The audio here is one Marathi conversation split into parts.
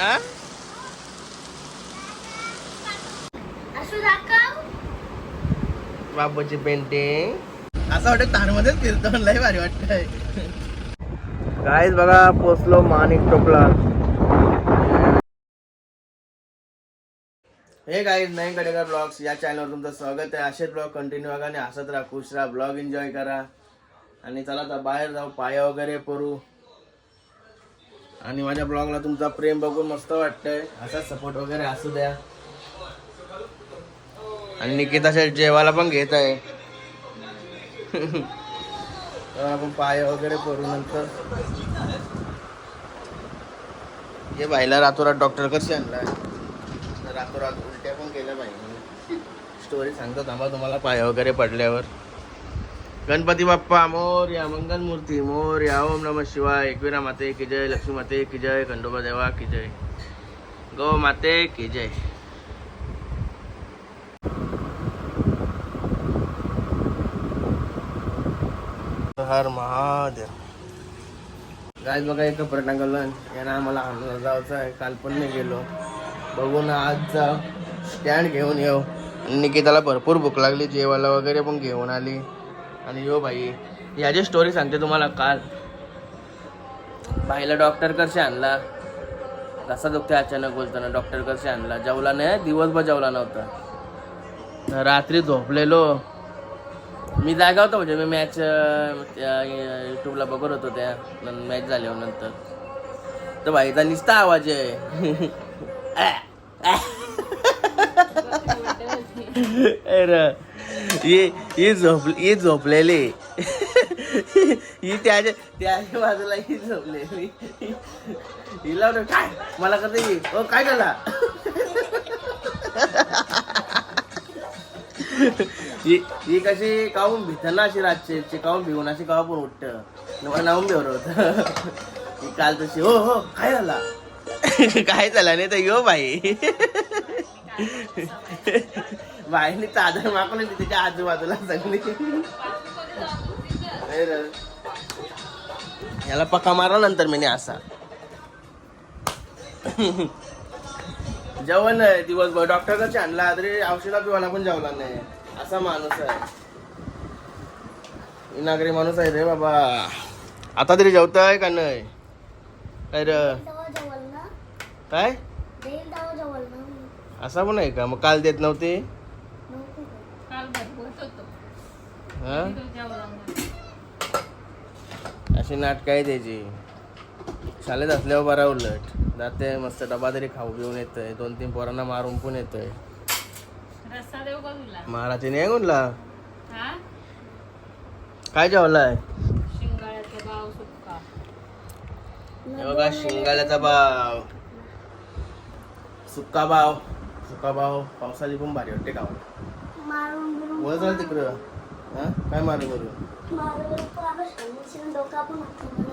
हा? असं बाबूची पेंटिंग असं वाटत तारमध्येच फिरतो लय भारी वाटतंय. काहीच बघा पोचलो माणिक टोकला हे काही नवीन कडेकर ब्लॉग्स या चॅनलवर तुमचं स्वागत आहे. असेच ब्लॉग कंटिन्यू बघा आणि हसत राहा खुश राहा ब्लॉग एन्जॉय करा. आणि चला आता बाहेर जाऊ पाया वगैरे परू आणि माझ्या ब्लॉगला तुमचा प्रेम बघून मस्त वाटतंय. असाच सपोर्ट वगैरे असू द्या. आणि निकिता शेठ जेवायला पण घेत आहे. तर आपण पाय वगैरे करू नंतर. हे बाईला रातोरात डॉक्टर कसे आणलाय तर रातोरात उलट्या पण केल्या बाईने. स्टोरी सांगतो थांबा तुम्हाला पाय वगैरे पडल्यावर. गणपती बाप्पा मोर या मोर्या मूर्ती मोर या ओम नम शिवाय एकवीरा माते की जय लक्ष्मी माते की जय खंडोबा देवा की जय गौ माते की जय हर महादेव गाय बघा एक कपडे टांगलं यांना आम्हाला आनंद जायचं आहे. काल पण नाही गेलो. बघून आजचा आज जा स्टँड घेऊन येऊ. निकिताला भरपूर भूक लागली. जेवायला वगैरे पण घेऊन आली. आणि यो बाई याची स्टोरी सांगते तुम्हाला काल. बाईला डॉक्टर कसे आणला. कसा दुखते अचानक बोलताना डॉक्टर कसे आणला. जेवला नाही दिवसभर जेवला नव्हता. रात्री झोपलेलो. मी जागा होतो म्हणजे मी मॅच युट्यूबला बघत होतो त्या. मॅच झाल्यावर नंतर. तर भाईचा निसता आवाज आहे. अरे. ही झोप ही झोपलेली. ही त्याच्या त्याच्या बाजूला ही झोपलेली. हिला काय? मला कसं ही ओ काय झाला? ही ही कशी काहून भितना अशी रातची? काहून भिवून अशी कावा पण उठत? मला नावून बेवर होत. ही काल तशी हो हो काय झाला? काय झालं नाही तर यो बाई. बाईने चादर मागवली होती त्याच्या आजूबाजूला सगळी. याला पक्का मारा नंतर मी असा. जेवण आहे दिवसभर. डॉक्टर कसे आणला तरी औषधा पिवायला पण जेवला नाही. असा माणूस आहे. नागरी माणूस आहे रे बाबा. आता तरी जेवताय का नाही? काय रे? काय? असा पण आहे का? मग काल देत नव्हते नको का? काल भरपूर होतो हा? अशी नाटक आहे त्याची शाळेत असल्यावर बरा उलट. जाते मस्त डबा तरी खाऊ घेऊन येतोय. दोन तीन पोरांना मारून पण येतोय. महाराजने नाही हा? काय जेवलाय? शिंगाळ्याचा भाव सुक्का. बघा शिंगाल्याचा भाव. सुक्का भाव. सुक्का भाव. पावसाची पण भारी वाटते वर चाल तिकडं. हा? काय मारू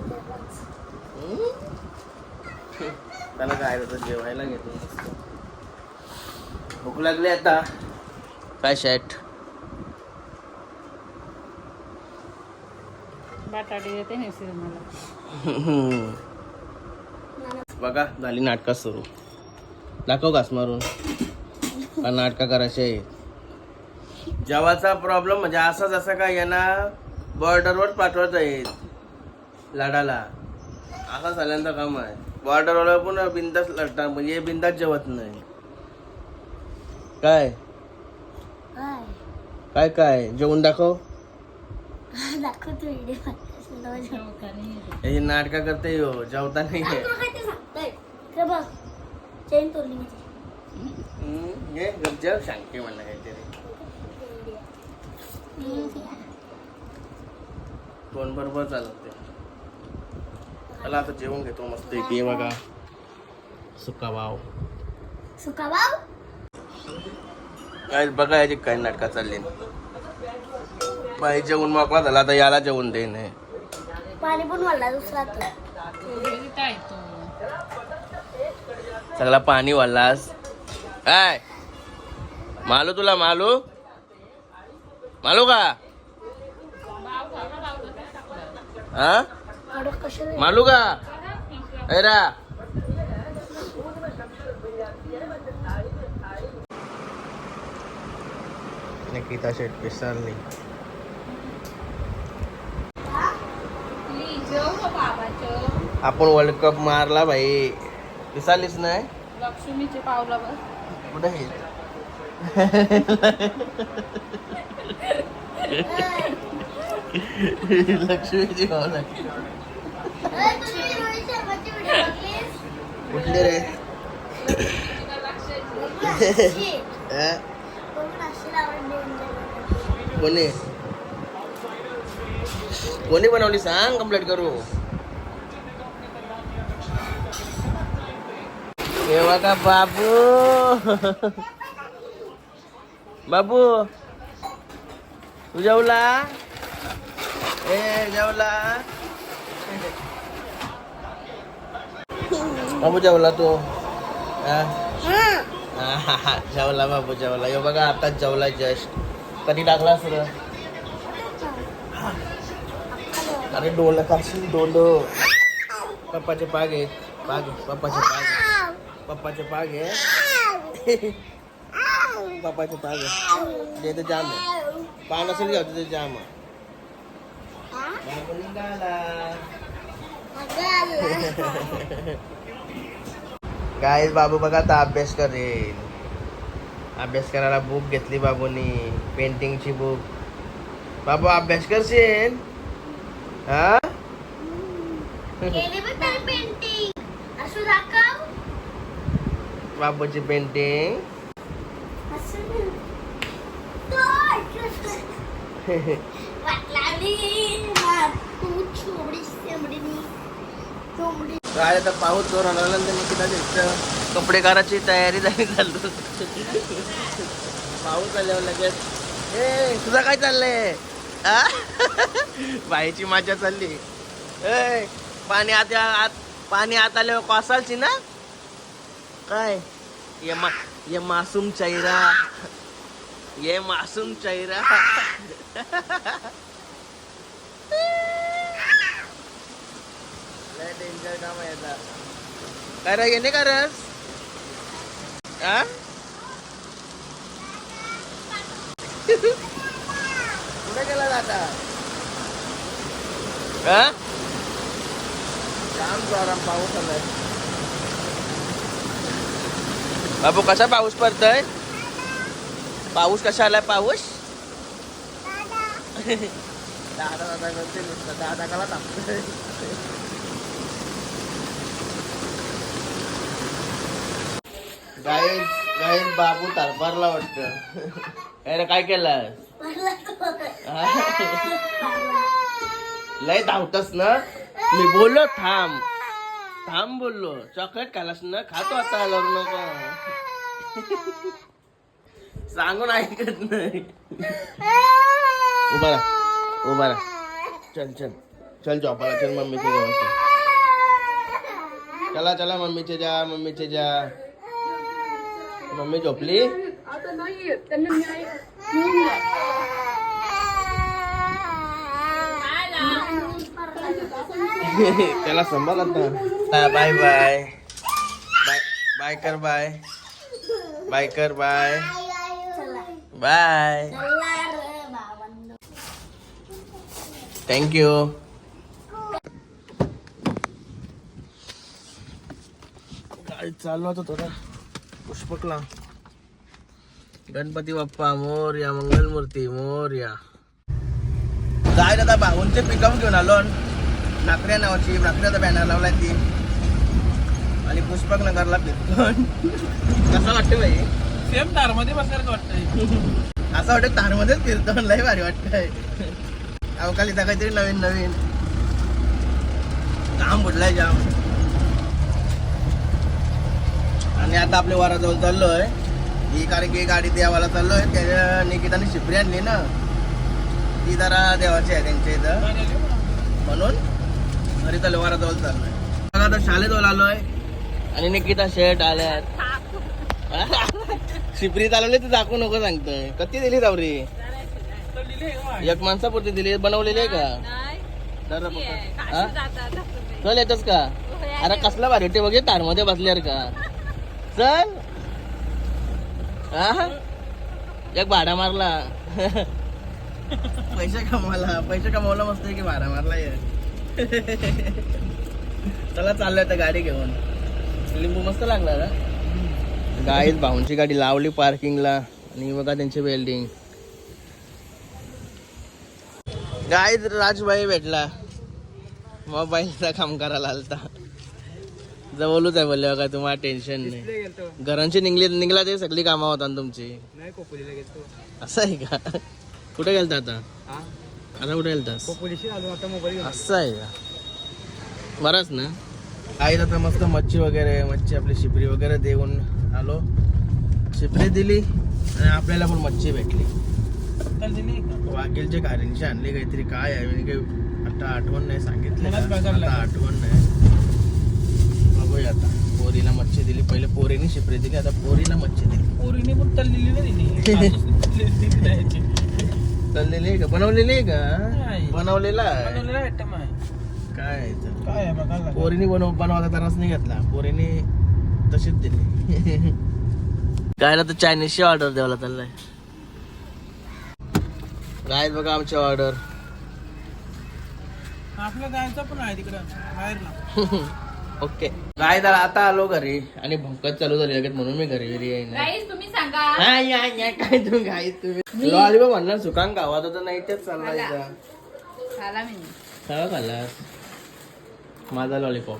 तेव्हाच. त्याला काय होतं जेवायला घेतो भूक लागली आता. काय शर्ट बटाटे देते नाही मला बघा झाली नाटका सुरू. दाखव घास मारून. का नाटका करायचे आहेत. जेवाचा प्रॉब्लेम म्हणजे असाच असा काय यांना बॉर्डरवर पाठवत आहेत लाडाला असा झाल्यानंतर काम आहे. बॉर्डरवर पण बिंदास लढतात म्हणजे बिंदास जेवत नाही. काय? काय? काय काय? जेवून दाखव. हे नाटका करते यो जेवता नाही काय तुला काय ते सांगतोय? इकडे बघ चेन तोडली माझी हे गपजप सांगते म्हणलं काहीतरी फोन बरोबर चालवते चला आता जेवण घेतो मस्त की बघा. सुका भाव सुका भाऊ काय बघा याची काय नाटका चालली. बाई जेवण मोकळा झाला. आता याला जेवण दे नाही पाणी पण वाढला दुसरा सगळा पाणी वाढलास काय मालू तुला मालू? मालू का हा मालू का ऐरा निकिता शेट विसरली आपण वर्ल्ड कप मारला भाई. विसरलीच नाही? लक्ष्मीचे पावला कुठे लक्ष्मीची भावना. भाव कुठले रे कोणी? कोणी बनवली सांग कंप्लीट करू. हे का बाबू? बाबू तू जेवला ए जेवला बाबू जेवला तू हा? हा, जेवला बाबू जेवला हे बघा आताच जेवला जस्ट कधी टाकला सर अरे डोलं काशील डोलं पप्पाचे पाग आहे पाग पप्पाचे पाग आहे. पप्पाचे पाग आहे पप्पाचे पाग इथं जाम आहे पान असेल घ्या तिथे जाम काय बाबू बघा आता अभ्यास करेल. अभ्यास करायला बुक घेतली बाबूनी पेंटिंगची बुक बाबू अभ्यास करशील? हा? बाबूची पेंटिंग काय आता पाऊस जोर आला तर कपडे करायची तयारी झाली चालतो पाऊस आल्यावर लगेच ए तुझं काय चाललंय? आ? बाईची मजा चालली. ए पाणी आत आत पाणी आत आल्यावर कॉसालची ना? काय? ये मा ये मासूम चेहरा. ये मासूम चेहरा। लय डेंजर काम आहे आता काय रे येणे का रस? आ? कुठे गेला दादा हा जाम जोरात पाऊस आलाय. बाबू कसा पाऊस पडतोय? पाऊस कसा आलाय पाऊस? दादा. दादा करते नुसतं. दादा कला टाकतोय गाय गाय बाबू तारपारला वाटत. अरे काय केलं लय धावतस ना? मी बोललो थांब. थांब बोललो. चॉकलेट खालास ना? खातो आता लढू नको सांगून ऐकत नाही. उभा राहा. उभा राहा. चल चल. चल झोपाला चल मम्मीच्या जेवण चला. चला मम्मीचे जा मम्मीचे जा. मम्मी झोपली? त्याला संभाल आता. बाय बाय बाय बाय कर बाय बाय कर बाय बाय थँक्यू गाडी चालू होता थोडा पुष्पकला गणपती बाप्पा मोर्या मंगलमूर्ती मोर्या काय दादा भाऊंचे पिकअप घेऊन आलो नाकड्या नावाची नाकड्याचा बॅनर लावलाय ती आणि पुष्पक नगरला फिरतो कसं वाटतं भाई सेम तारमध्ये बसायला वाटतंय. असं वाटतं तारमध्येच फिरतो लय भारी वाटतंय. अवकाळी काहीतरी नवीन नवीन. काम बुडलाय जाम. आणि आता आपल्या वाराजवळ चाललोय. ही कारण की गाडी देवाला चाललोय त्या निकिताने शिपरी आणली ना. ती जरा देवाची आहे त्यांच्या इथं. म्हणून घरी चालू वाराजवळ चाललोय. आता शाळेजवळ आलोय. आणि निकिता शेट आल्यात. शिपरी चालवली तर दाखवू नको सांगतोय. कधी दिली जावरी एक माणसापुरती दिली. बनवलेली आहे का. हा? चल येतच का? अरे कसला भारी ते बघे तारमध्ये बसल्यावर का? चल. हा? एक भाडा मारला. पैसे कमवाला. पैसे कमवला मस्त की भाडा मारला चला चाललोय आता गाडी घेऊन. लिंबू मस्त लागला ना? गाईत भाऊंची गाडी लावली पार्किंगला. आणि बघा त्यांची बिल्डिंग गाईत राजभाई भेटला. मोबाईलचा काम करायला आलता. जवळच आहे बोलले बघा तुम्हाला टेन्शन नाही. घरांची निघली निघला ते सगळी कामं होता तुमची. गेलतो. असं आहे का? कुठे गेलता आता? हा? आता कुठे गेलतास? मोबाईल असं आहे का? बराच ना? आई आता मस्त मच्छी वगैरे मच्छी आपली शिपरी वगैरे देऊन आलो. शिपरी दिली आणि आपल्याला पण मच्छी भेटली. वाकेलचे कारिंची आणली काहीतरी. काय आहे? मी काही आता आठवण नाही सांगितलं. आता आठवण नाही. बघूया आता. पोरीला मच्छी दिली. पहिले पोरीने शिपरी दिली आता पोरीला मच्छी दिली. पोरीने पण तल्लेली नाही दिली. आहे का? बनवलेली आहे. का? बनवलेला आहे. काय? काय आहे बघायला पोरीने बनव बनवला तरच नाही घेतला. पोरीने तशीच दिली. काय ना तर चायनीजची ऑर्डर द्यावला चाललाय काय बघा आमची ऑर्डर. आपल्या गायचा पण आहे तिकडं बाहेर ओके. काय तर आता आलो घरी आणि भंकत चालू झाली लगेच म्हणून मी घरी घरी येईन गाईस तुम्ही सांगा. हा, या, या, काय तुम्ही? म्हणणार सुकांग गावात होता नाही तेच चालला. इथं. खाला मी. माझा लॉलीपॉप.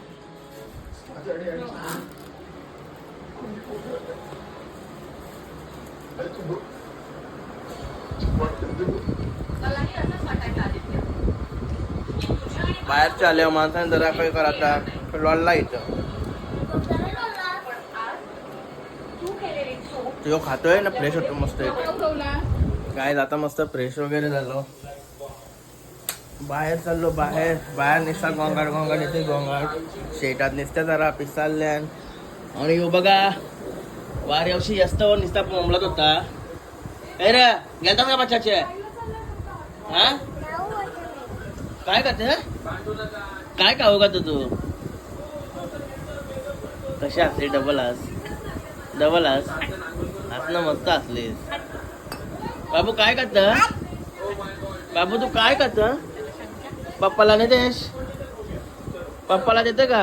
बाहेरचे आल्या माणसाने जरा काही करा आता. लॉलला इथं. तो खातोय ना फ्रेश होतो मस्त. काय आता मस्त फ्रेश वगैरे झालो. बाहेर चाललो बाहेर. बाहेर निसता गोंगाट गोंगाट येते गोंगाट. शेतात निसत्या जरा पिसाल्यान आणि यो बघा वारी अवशी जास्त निसता बोंबलत होता. ए रे गेलता का बच्चाचे? हा? काय करते काय खाऊ का तू कशी असली डबल आस डबल आस हसणं मस्त असलीस. बाबू काय करत बाबू तू काय करत पप्पाला नाही देश? पप्पाला देते का?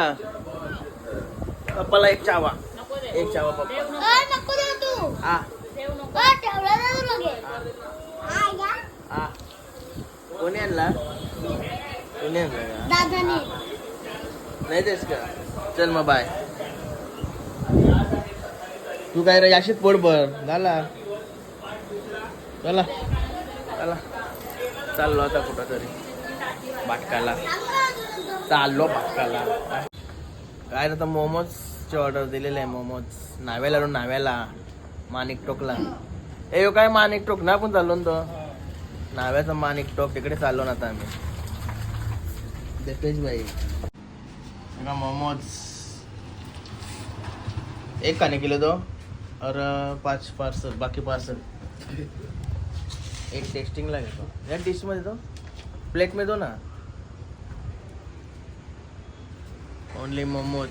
पप्पाला एक चावा. एक चावा पप्पा. कोणी आणला? कोणी आणला? नाही देस का? चल मग बाय तू काय रे याशीत पोट भर. झाला. चला. चला. चाललो आता कुठं तरी बाटकाला. चाललो बाटकाला. काय तर मोमोजची ऑर्डर दिलेली आहे मोमोज. नाव्याला आलो नाव्याला. माणिक टोकला. ए काय माणिक टोक? ना आपण चाललो ना तो? नाव्याचा माणिक टोक. तिकडे चाललो ना आता आम्ही. देतेश भाई मोमोज. एक खाने के लिए दो और पाच पार्सल बाकी पार्सल एक टेस्टिंग ला घेतो. या डिशमध्ये दो प्लेट में दो ना? ओनली मोमोज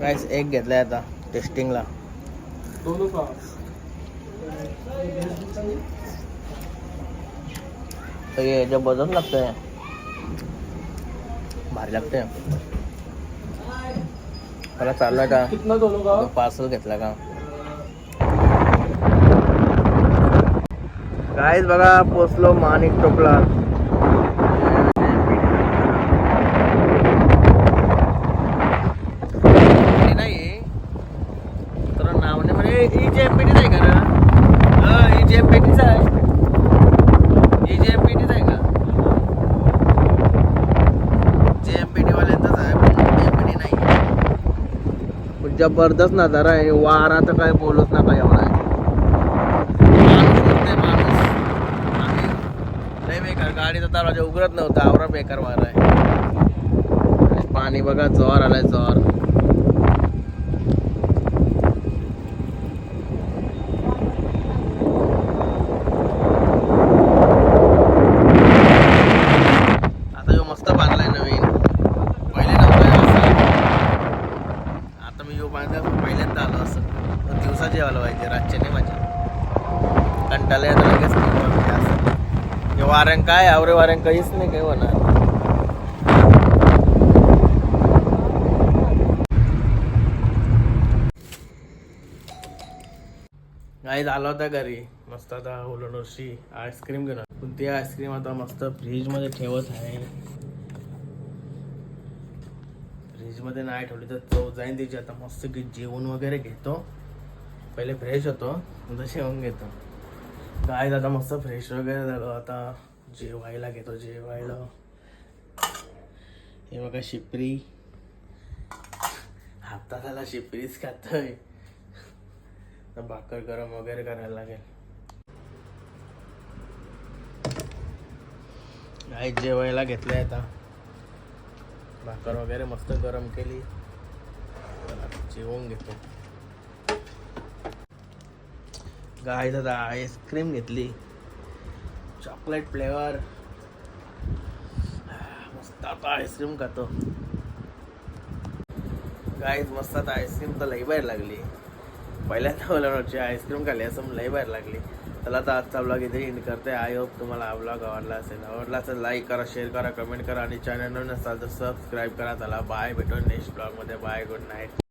गाइस एक घेतलाय आता टेस्टिंगला हे जबरदस्त लागतंय. भारी लागतंय. मला चाललाय का? पार्सल घेतला का? काहीच बघा पोचलो माणिक टोकला नाही तर नावने म्हणे ही जे एम आहे का ना ही जे एम आहे ही जे एम आहे का जे एम वाल्यांचाच आहे पण जे नाही जबरदस्त नजारा आहे. वारा तर काय बोलूच नका एवढा. आहे बेकार. गाडीचा दरवाजा उघडत नव्हता. आवरा बेकार वारा आहे. पाणी बघा जोर आलाय जोर आता ह्यो मस्त बांधलाय नवीन पहिले नव्हता ह्यो असा. आता मी यो बांधला पहिल्यांदा आलो असं दिवसा जेवायला पाहिजे रातच्या नाही माझ्या येतो लगेच असं. हे वाऱ्यां काय? आवरे वाऱ्यां काहीच नाही काही होणार? गाईज आला होता घरी. मस्त आता उलनोशी आईस्क्रीम आलो. पण ती आईस्क्रीम आता मस्त फ्रीजमध्ये ठेवत आहे. फ्रीजमध्ये नाही ठेवली तर चव जाईन त्याची आता मस्त की जेवण वगैरे घेतो. पहिले फ्रेश होतो नंतर जेवण घेतो. काय आता मस्त फ्रेश वगैरे झालो. आता जेवायला घेतो जेवायला. हे बघा शिपरी. हप्ता झाला शिपरीच खातोय. तर भाकर गरम वगैरे करायला लागेल. काय जेवायला घेतलंय आता. भाकर वगैरे मस्त गरम केली. जेवून घेतो. गाय दादा आईस्क्रीम घेतली. चॉकलेट फ्लेवर मस्त आता आईस्क्रीम खातो. गाईज मस्त आता आईस्क्रीम तर लई बाहेर लागली. पहिल्यांदा मला आईस्क्रीम खाल्ली असं लई बाहेर लागली. चला आता आजचा ब्लॉग इथे एंड करते. आय होप तुम्हाला हा ब्लॉग आवडला असेल. आवडला असेल लाईक करा शेअर करा कमेंट करा आणि चॅनल नसाल तर सबस्क्राईब करा. चला बाय भेटू नेक्स्ट ब्लॉगमध्ये बाय गुड नाईट